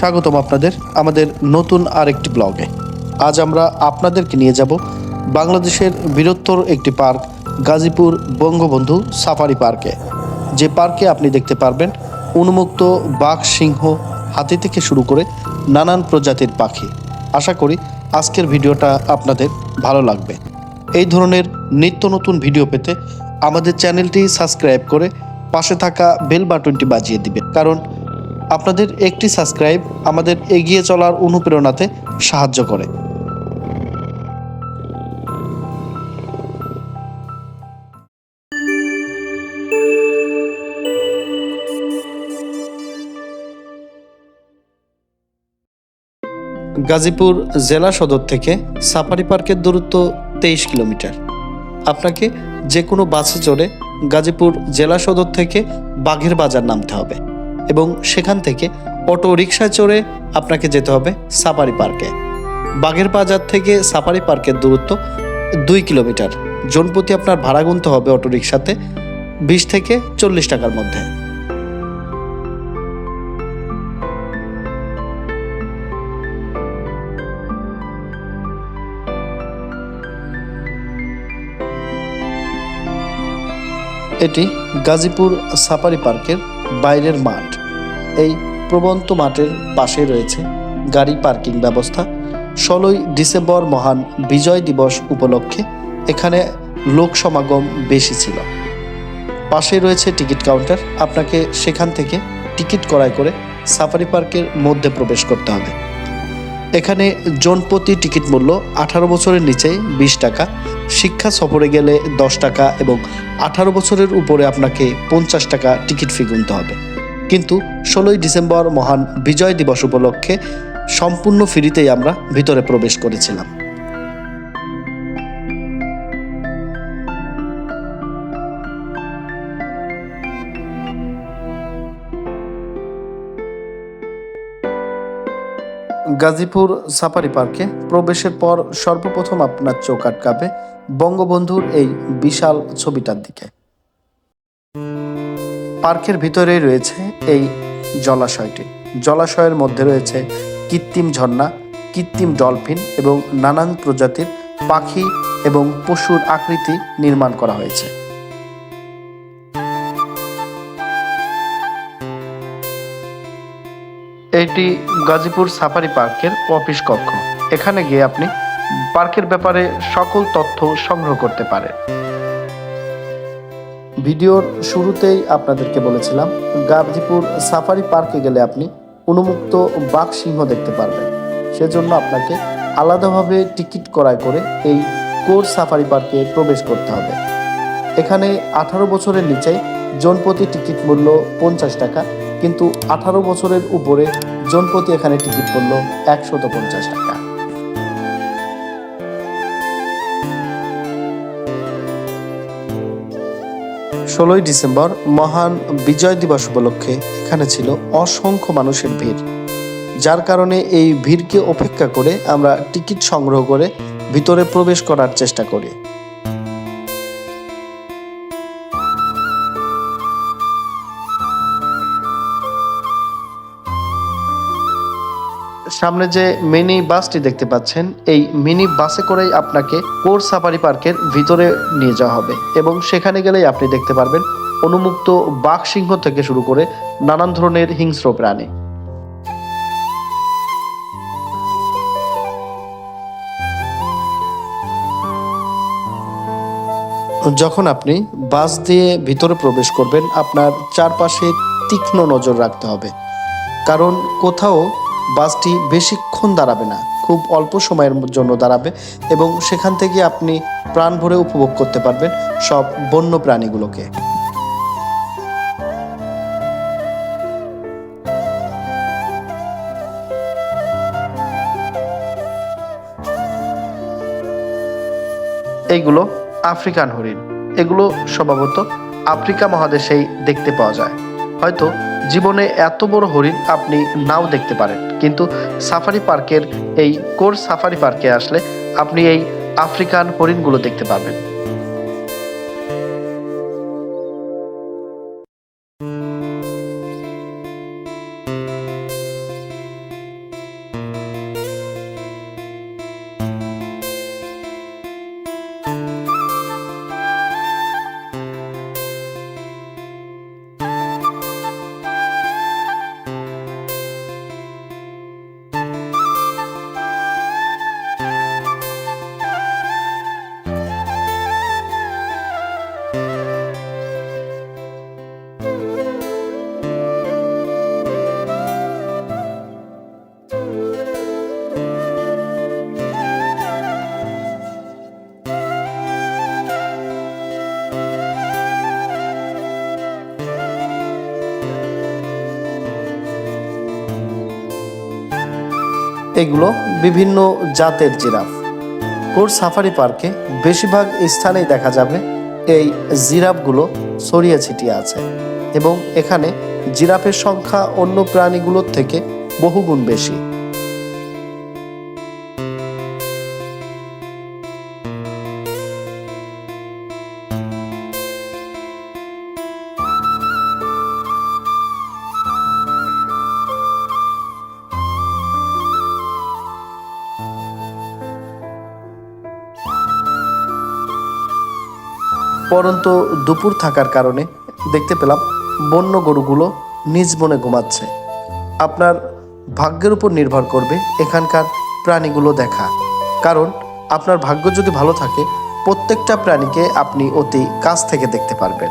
স্বাগতম আপনাদের আমাদের নতুন আরেকটি ব্লগে। আজ আমরা আপনাদেরকে নিয়ে যাব বাংলাদেশের বৃহত্তর একটি পার্ক, গাজীপুর বঙ্গবন্ধু সাফারি পার্কে। যে পার্কে আপনি দেখতে পারবেন উন্মুক্ত বাঘ সিংহ হাতি থেকে শুরু করে নানান প্রজাতির পাখি। আশা করি আজকের ভিডিওটা আপনাদের ভালো লাগবে। এই ধরনের নিত্য নতুন ভিডিও পেতে আমাদের চ্যানেলটি সাবস্ক্রাইব করে পাশে থাকা বেল বাটনটি বাজিয়ে দিবেন। কারণ আপনাদের একটি সাবস্ক্রাইব আমাদের এগিয়ে চলার অনুপ্রেরণাতে সাহায্য করে। গাজীপুর জেলা সদর থেকে সাফারি পার্কের দূরত্ব তেইশ কিলোমিটার। আপনাকে যে কোনো বাসে চড়ে গাজীপুর জেলা সদর থেকে বাঘের বাজার নামতে হবে। এবং সেখান থেকে অটো রিক্সায় চড়ে আপনাকে যেতে হবে সাফারি পার্কে। বাঘের বাজার থেকে সাফারি পার্কের দূরত্ব দুই কিলোমিটার। জনপ্রতি আপনার ভাড়া গুনতে হবে অটো রিক্সাতে বিশ থেকে চল্লিশ টাকার মধ্যে। এটি গাজীপুর সাফারি পার্কের বাইরের মাঠ। এই প্রবন্ত মাঠের পাশে রয়েছে গাড়ি পার্কিং ব্যবস্থা। ষোলোই ডিসেম্বর মহান বিজয় দিবস উপলক্ষে এখানে লোক সমাগম বেশি ছিল। পাশে রয়েছে টিকিট কাউন্টার। আপনাকে সেখান থেকে টিকিট ক্রয় করে সাফারি পার্কের মধ্যে প্রবেশ করতে হবে। এখানে জনপ্রতি টিকিট মূল্য আঠারো বছরের নিচে বিশ টাকা। শিক্ষা সফরে গেলে দশ টাকা এবং আঠারো বছরের উপরে আপনাকে পঞ্চাশ টাকা টিকিট ফি গুনতে হবে। কিন্তু ষোলোই ডিসেম্বর মহান বিজয় দিবস উপলক্ষে সম্পূর্ণ ফ্রিতেই আমরা ভিতরে প্রবেশ করেছিলাম। গাজীপুর সাফারি পার্কে প্রবেশের পর সর্বপ্রথম আপনার চোখ আটকাবে বঙ্গবন্ধুর এই বিশাল ছবিটার দিকে। পার্কের ভিতরে রয়েছে এই জলাশয়টি। জলাশয়ের মধ্যে রয়েছে কৃত্রিম ঝর্ণা, কৃত্রিম ডলফিন এবং নানান প্রজাতির পাখি এবং পশুর আকৃতি নির্মাণ করা হয়েছে। এটি গাজীপুর সাফারি পার্কের অফিস কক্ষ। এখানে গিয়ে আপনি পার্কের ব্যাপারে সকল তথ্য সংগ্রহ করতে পারেন। ভিডিওর শুরুতেই আপনাদেরকে বলেছিলাম, গাজীপুর সাফারি পার্কে গেলে আপনি উন্মুক্ত বাঘ সিংহ দেখতে পারবেন। সেজন্য আপনাকে আলাদাভাবে টিকিট ক্রয় করে এই কোর সাফারি পার্কে প্রবেশ করতে হবে। এখানে আঠারো বছরের নিচে জনপ্রতি টিকিট মূল্য পঞ্চাশ টাকা, কিন্তু আঠারো বছরের উপরে জনপ্রতি এখানে টিকিট মূল্য একশত পঞ্চাশ টাকা। ষোলোই ডিসেম্বর মহান বিজয় দিবস উপলক্ষে এখানে ছিল অসংখ্য মানুষের ভিড়। যার কারণে এই ভিড়কে উপেক্ষা করে আমরা টিকিট সংগ্রহ করে ভিতরে প্রবেশ করার চেষ্টা করি। সামনে যে মিনি বাসটি দেখতে পাচ্ছেন, এই মিনি বাসে করেই আপনাকে কোর সাফারি পার্কের ভিতরে নিয়ে যাওয়া হবে এবং সেখানে গেলেই আপনি দেখতে পারবেন অনুমুক্ত বাঘ সিংহ থেকে শুরু করে নানান ধরনের হিংস্র প্রাণী। যখন আপনি বাস দিয়ে ভিতরে প্রবেশ করবেন, আপনার চারপাশে তীক্ষ্ণ নজর রাখতে হবে। কারণ কোথাও বাসটি বেশিক্ষণ দাঁড়াবে না, খুব অল্প সময়ের জন্য দাঁড়াবে এবং সেখান থেকে আপনি প্রাণ ভরে উপভোগ করতে পারবেন সব বন্য প্রাণীগুলোকে। এইগুলো আফ্রিকান হরিণ। এগুলো স্বভাবত আফ্রিকা মহাদেশেই দেখতে পাওয়া যায়। হয়তো জীবনে এত বড় হরিণ আপনি নাও দেখতে পারেন। কিন্তু সাফারি পার্কের এই কোর সাফারি পার্কে আসলে আপনি এই আফ্রিকান হরিণগুলো দেখতে পাবেন এগুলো বিভিন্ন জাতের জিরাফ। কোর সাফারি পার্কে বেশিরভাগ স্থানেই দেখা যাবে এই জিরাফগুলো ছড়িয়ে ছিটিয়ে আছে এবং এখানে জিরাফের সংখ্যা অন্য প্রাণীগুলোর থেকে বহুগুণ বেশি। পরন্তু দুপুর থাকার কারণে দেখতে পেলাম বন্য গরুগুলো নিজ বনে ঘুমাচ্ছে। আপনার ভাগ্যের উপর নির্ভর করবে এখানকার প্রাণীগুলো দেখা। কারণ আপনার ভাগ্য যদি ভালো থাকে, প্রত্যেকটা প্রাণীকে আপনি অতি কাছ থেকে দেখতে পারবেন।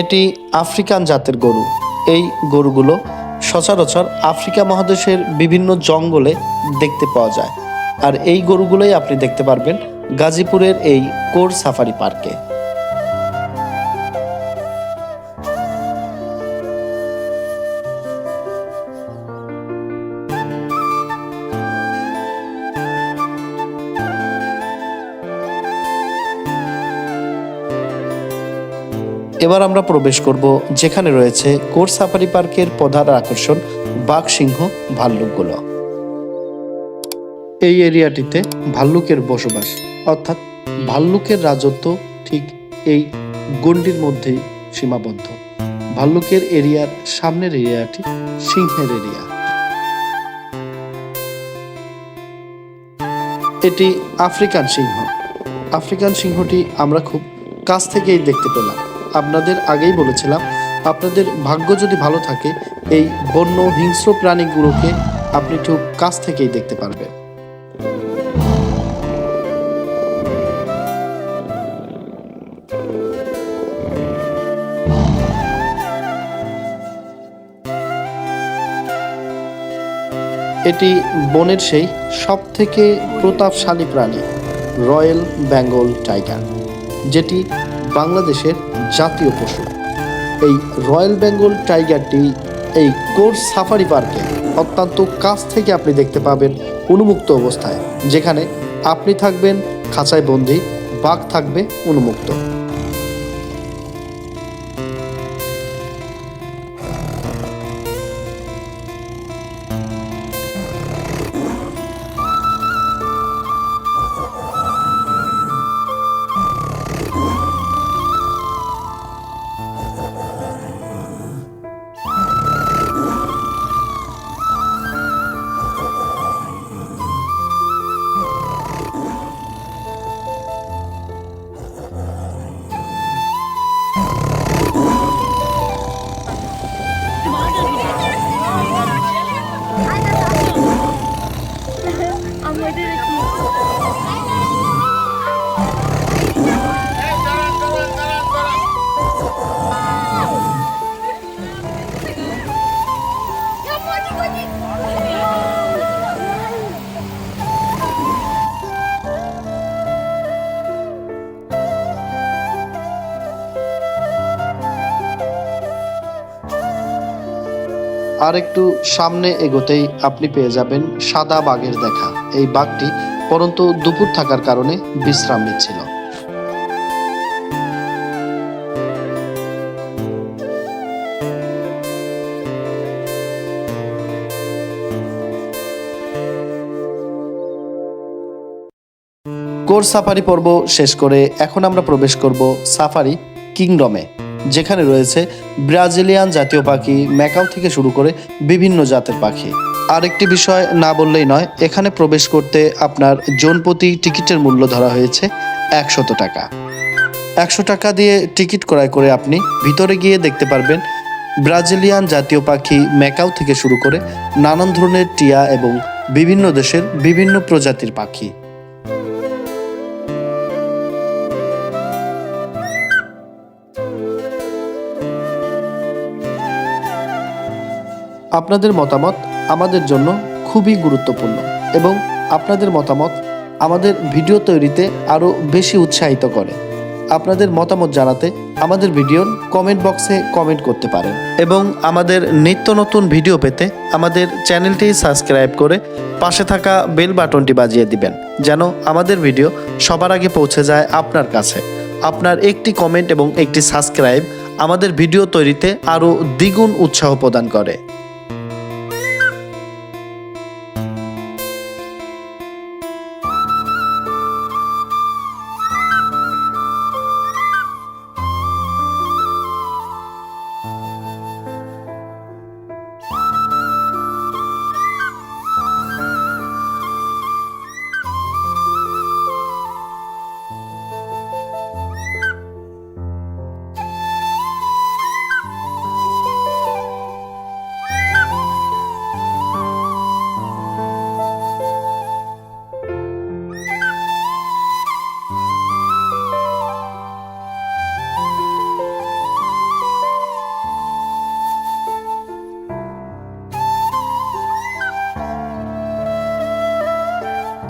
এটি আফ্রিকান জাতের গরু। এই গরুগুলো সচরাচর আফ্রিকা মহাদেশের বিভিন্ন জঙ্গলে দেখতে পাওয়া যায়। আর এই গরুগুলোই আপনি দেখতে পারবেন গাজীপুরের এই কোর সাফারি পার্কে। এবার আমরা প্রবেশ করব যেখানে রয়েছে কোর সাফারি পার্কের প্রধান আকর্ষণ বাঘ সিংহ ভাল্লুকগুলো। এই এরিয়াটিতে ভাল্লুকের বসবাস, অর্থাৎ ভাল্লুকের রাজত্ব ঠিক এই গণ্ডির মধ্যেই সীমাবদ্ধ। ভাল্লুকের এরিয়ার সামনের এরিয়াটি সিংহের এরিয়া। এটি আফ্রিকান সিংহ। আফ্রিকান সিংহটি আমরা খুব কাছ থেকেই দেখতে পেলাম। আপনাদের আগেই বলেছিলাম, আপনাদের ভাগ্য যদি ভালো থাকে, এই বন্য হিংস্র প্রাণীগুলোকে আপনি খুব কাছ থেকেই দেখতে পারবেন। এটি বনের সেই সব থেকে প্রতাপশালী প্রাণী, রয়্যাল বেঙ্গল টাইগার, যেটি বাংলাদেশের জাতীয় পশু। এই রয়্যাল বেঙ্গল টাইগারটি এই কোর্স সাফারি পার্কে অত্যন্ত কাছ থেকে আপনি দেখতে পাবেন উন্মুক্ত অবস্থায়, যেখানে আপনি থাকবেন, খাঁচায় বন্দি, বাঘ থাকবে উন্মুক্ত। আমি ওইটা আর একটু সামনে এগোতেই আপনি পেয়ে যাবেন সাদা বাঘের দেখা। এই বাঘটি পরন্তু দুপুর থাকার কারণে বিশ্রাম নিচ্ছিল। কোর সাফারি পর্ব শেষ করে এখন আমরা প্রবেশ করব সাফারি কিংডমে। যেখানে রয়েছে ব্রাজিলিয়ান জাতীয় পাখি, ম্যাকাও থেকে শুরু করে বিভিন্ন জাতের পাখি। আরেকটি বিষয় না বললেই নয়, এখানে প্রবেশ করতে আপনার জনপ্রতি টিকিটের মূল্য ধরা হয়েছে একশত টাকা। একশো টাকা দিয়ে টিকিট ক্রয় করে আপনি ভিতরে গিয়ে দেখতে পারবেন ব্রাজিলিয়ান জাতীয় পাখি ম্যাকাও থেকে শুরু করে নানান ধরনের টিয়া এবং বিভিন্ন দেশের বিভিন্ন প্রজাতির পাখি। আপনাদের মতামত আমাদের জন্য খুবই গুরুত্বপূর্ণ এবং আপনাদের মতামত আমাদের ভিডিও তৈরিতে আরও বেশি উৎসাহিত করে। আপনাদের মতামত জানাতে আমাদের ভিডিওর কমেন্ট বক্সে কমেন্ট করতে পারেন এবং আমাদের নিত্য নতুন ভিডিও পেতে আমাদের চ্যানেলটি সাবস্ক্রাইব করে পাশে থাকা বেল বাটনটি বাজিয়ে দিবেন, যেন আমাদের ভিডিও সবার আগে পৌঁছে যায় আপনার কাছে। আপনার একটি কমেন্ট এবং একটি সাবস্ক্রাইব আমাদের ভিডিও তৈরিতে আরও দ্বিগুণ উৎসাহ প্রদান করে।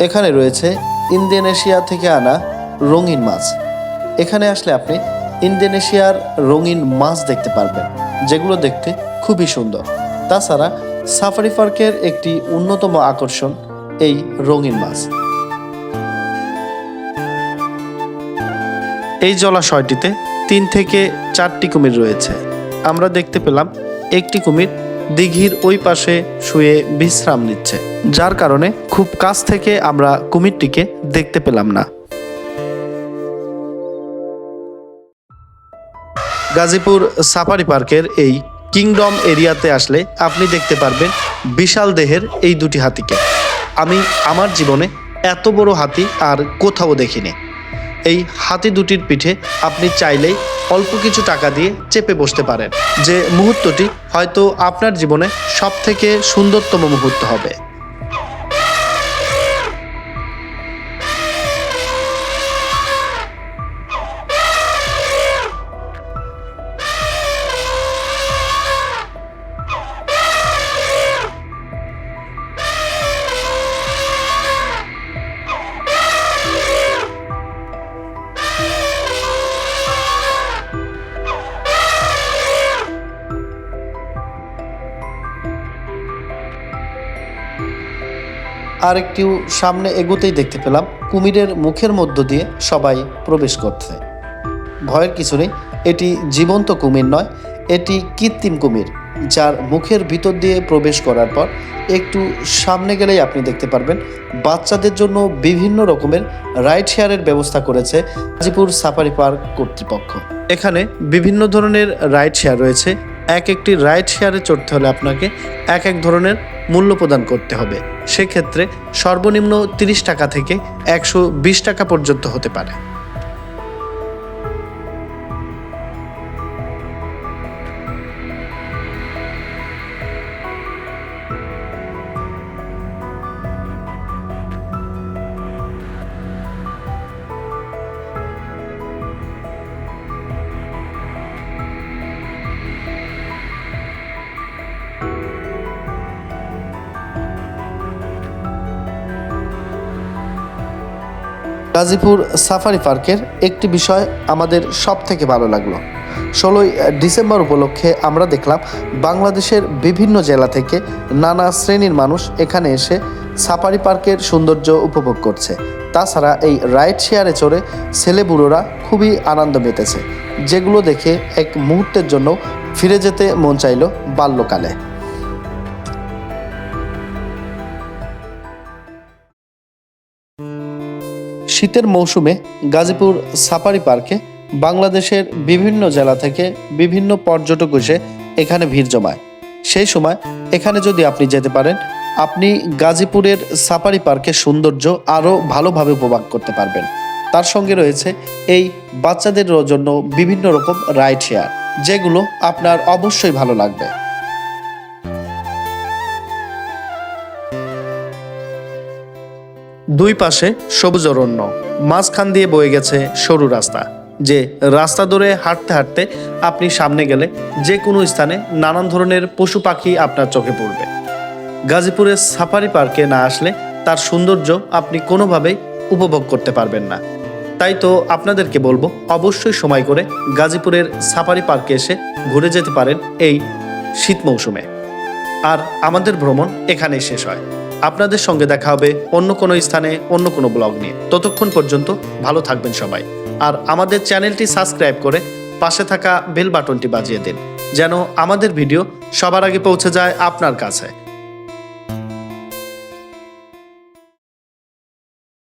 এখানে রয়েছে ইন্দোনেশিয়া থেকে আনা রঙিন মাছ। এখানে আসলে আপনি ইন্দোনেশিয়ার রঙিন মাছ দেখতে পারবেন, যেগুলো দেখতে খুবই সুন্দর। তাছাড়া সাফারি পার্কের একটি অন্যতম আকর্ষণ এই রঙিন মাছ। এই জলাশয়টিতে তিন থেকে চারটি কুমির রয়েছে। আমরা দেখতে পেলাম একটি কুমির দিঘির ওই পাশে শুয়ে বিশ্রাম নিচ্ছে, যার কারণে খুব কাছ থেকে আমরা কুমিরটিকে দেখতে পেলাম না। গাজীপুর সাফারি পার্কের এই কিংডম এরিয়াতে আসলে আপনি দেখতে পারবেন বিশাল দেহের এই দুটি হাতিকে। আমি আমার জীবনে এত বড় হাতি আর কোথাও দেখিনি। এই হাতি দুটির পিঠে আপনি চাইলেই অল্প কিছু টাকা দিয়ে চেপে বসতে পারেন। যে মুহূর্তটি হয়তো আপনার জীবনে সব থেকে সুন্দরতম মুহূর্ত হবে। আর একটু সামনে এগোতেই দেখতে পেলাম কুমিরের মুখের মধ্য দিয়ে সবাই প্রবেশ করছে। ভয়ের কিছু নেই, এটি জীবন্ত কুমির নয়, এটি কৃত্রিম কুমির, যার মুখের ভিতর দিয়ে প্রবেশ করার পর একটু সামনে গেলেই আপনি দেখতে পারবেন, বাচ্চাদের জন্য বিভিন্ন রকমের রাইড শেয়ারের ব্যবস্থা করেছে গাজীপুর সাফারি পার্ক কর্তৃপক্ষ। এখানে বিভিন্ন ধরনের রাইড শেয়ার রয়েছে এক একটি রাইড শেয়ারে চড়তে হলে আপনাকে এক এক ধরনের মূল্য প্রদান করতে হবে। সেক্ষেত্রে সর্বনিম্ন তিরিশ টাকা থেকে একশো বিশ টাকা পর্যন্ত হতে পারে। গাজীপুর সাফারি পার্কের একটি বিষয় আমাদের সব থেকে ভালো লাগল। ষোলোই ডিসেম্বর উপলক্ষে আমরা দেখলাম বাংলাদেশের বিভিন্ন জেলা থেকে নানা শ্রেণির মানুষ এখানে এসে সাফারি পার্কের সৌন্দর্য উপভোগ করছে। তাছাড়া এই রাইড শেয়ারে চড়ে ছেলেবুড়োরা খুবই আনন্দ মেতেছে যেগুলো দেখে এক মুহূর্তের জন্য ফিরে যেতে মন চাইল বাল্যকালে। শীতের মৌসুমে গাজীপুর সাফারি পার্কে বাংলাদেশের বিভিন্ন জেলা থেকে বিভিন্ন পর্যটক এসে এখানে ভিড় জমায়। সেই সময় এখানে যদি আপনি যেতে পারেন, আপনি গাজীপুরের সাফারি পার্কের সৌন্দর্য আরও ভালোভাবে উপভোগ করতে পারবেন। তার সঙ্গে রয়েছে এই বাচ্চাদের জন্য বিভিন্ন রকম রাইড শেয়ার, যেগুলো আপনার অবশ্যই ভালো লাগবে। দুই পাশে সবুজ অরণ্য। মাঝখান দিয়ে বয়ে গেছে সরু রাস্তা, যে রাস্তা ধরে হাঁটতে হাঁটতে আপনি সামনে গেলে যে কোনো স্থানে নানান ধরনের পশু পাখি আপনার চোখে পড়বে। গাজীপুরের সাফারি পার্কে না আসলে তার সৌন্দর্য আপনি কোনোভাবেই উপভোগ করতে পারবেন না। তাই তো আপনাদেরকে বলব, অবশ্যই সময় করে গাজীপুরের সাফারি পার্কে এসে ঘুরে যেতে পারেন এই শীত মৌসুমে। আর আমাদের ভ্রমণ এখানেই শেষ হয়। আপনাদের সঙ্গে দেখা হবে অন্য কোনো স্থানে, অন্য কোনো ব্লগ নিয়ে। ততক্ষণ পর্যন্ত ভালো থাকবেন সবাই। আর আমাদের চ্যানেলটি সাবস্ক্রাইব করে পাশে থাকা বেল বাটনটি বাজিয়ে দিন, যেন আমাদের ভিডিও সবার আগে পৌঁছে যায় আপনার কাছে।